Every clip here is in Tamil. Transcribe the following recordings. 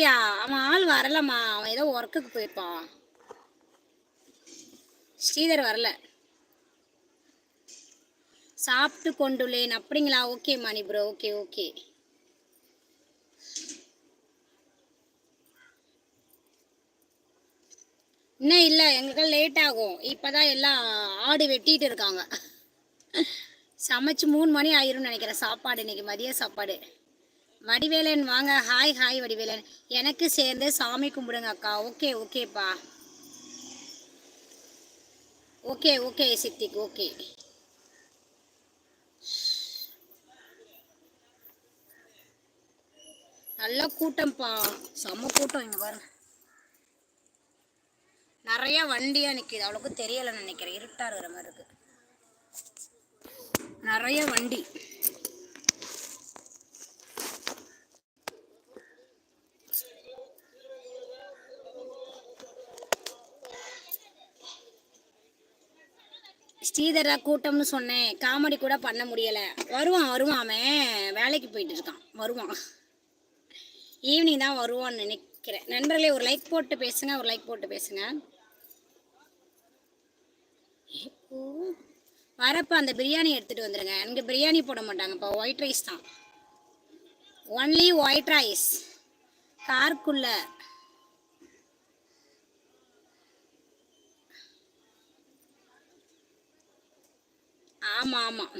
வரலையா அவன் ஆள் வரலம்மா. அவன் ஏதோ ஒர்க்குக்கு போயிருப்பான். ஸ்ரீதர் வரல. சாப்பிட்டு கொண்டுள்ளேன். அப்படிங்களா? Okay Mani bro okay okay இன்னும் இல்லை. எங்களுக்கு லேட் ஆகும். இப்போதான் எல்லாம் ஆடு வெட்டிட்டு இருக்காங்க. சமைச்சு மூணு மணி ஆயிரும்னு நினைக்கிறேன். சாப்பாடு இன்னைக்கு. மதிய சாப்பாடு. வடிவேலன் வாங்க. Hi hi Vadivelan. எனக்கு சேர்ந்து சாமி கும்பிடுங்க அக்கா. ஓகே ஓகேப்பா ஓகே ஓகே சித்திக் ஓகே நல்ல கூட்டம்ப்பா செம்ம கூட்டம் இங்க பாருங்க. நிறைய வண்டியா நிற்கிது அவ்வளோக்கு தெரியலை நினைக்கிறேன். இருட்டா இருக்கிற மாதிரி இருக்கு. நிறைய வண்டி. ஸ்ரீதரா கூட்டம்னு சொன்னேன். காமெடி கூட பண்ண முடியல. வருவான் வருவான். அவன் வேலைக்கு போயிட்டு இருக்கான். வருவான். ஈவினிங் தான் வருவான்னு நினைக்கிறேன். நண்பர்களே ஒரு லைக் போட்டு பேசுங்க ஒரு லைக் போட்டு பேசுங்க. எப்போ வரப்ப அந்த பிரியாணி எடுத்துட்டு வந்துருங்க. எனக்கு பிரியாணி போட மாட்டாங்கப்பா. ஒயிட் ரைஸ் தான். ஒன்லி ஒயிட் ரைஸ் கார்க்குள்ள ஆமாம் ஆமாம்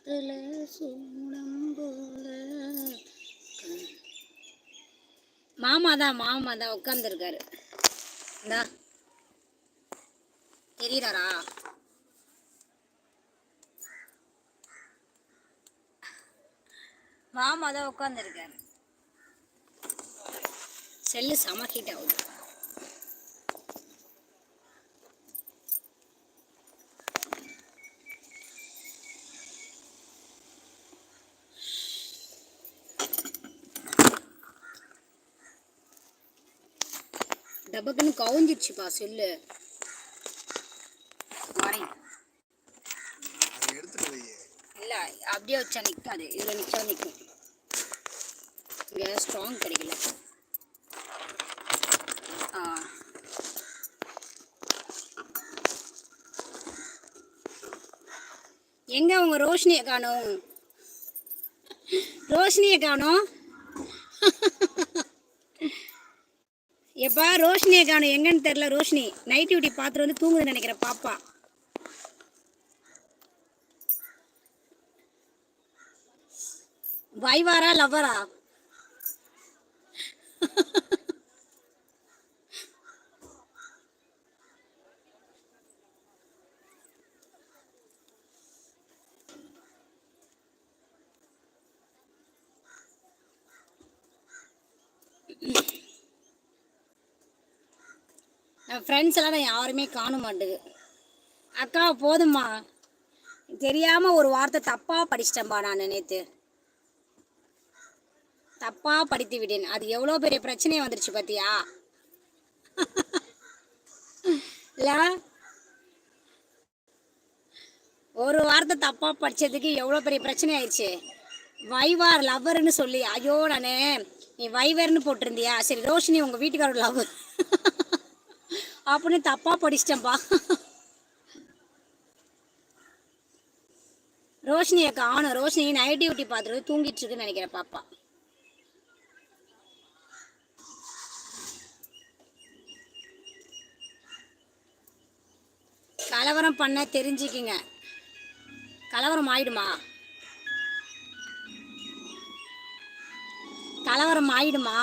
காத்துல சூடம் போல. மாமா தான் மாமா தான் உட்காந்துருக்காரு இந்தா. தெரியறாரா? மாமா தான் உட்காந்துருக்காரு செல்லு சமக்கிட்ட ஆகுது டபக்குன்னு கவுஞ்சிருச்சுப்பா செல்லு. வரேன் இல்லை அப்படியே வச்சா நிற்காது இதில் நிற்கா நிற்கும் இங்கே ஸ்ட்ராங் கிடைக்கல. ஆ. எங்க உங்க ரோஷினியை காணோம்? ரோஷினியை காணோம்? எப்பா ரோஷினியை காணும் எங்கன்னு தெரில ரோஷினி. நைட் டியூட்டி பார்த்துட்டு வந்து தூங்குதுன்னு நினைக்கிறேன் பாப்பா. வைவாரா லவ்வரா ஃப்ரெண்ட்ஸ் எல்லாம் நான் யாருமே காண மாட்டேது அக்கா போதும்மா. தெரியாமல் ஒரு வார்த்தை தப்பாக படிச்சிட்டேன்பா நான் நேற்று தப்பாக படித்து விட்டேன். அது எவ்வளோ பெரிய பிரச்சனையே வந்துருச்சு பார்த்தியா இல்லை? ஒரு வார்த்தை தப்பாக படிச்சதுக்கு எவ்வளோ பெரிய பிரச்சனை ஆயிடுச்சு வைவார் லவ்வர்னு சொல்லி ஐயோ நானே. நீ வைவர்னு போட்டிருந்தியா? சரி ரோஷினி உங்கள் வீட்டுக்காரோட லவ்வர் அப்படின்னு தப்பா ரோஷினி ரோஷினியை காணும் ரோஷினி நைட் டியூட்டி பார்த்துட்டு தூங்கிட்டு இருக்குன்னு நினைக்கிறேன் பாப்பா. கலவரம் பண்ண தெரிஞ்சுக்கிங்க. கலவரம் ஆயிடுமா? கலவரம் ஆயிடுமா?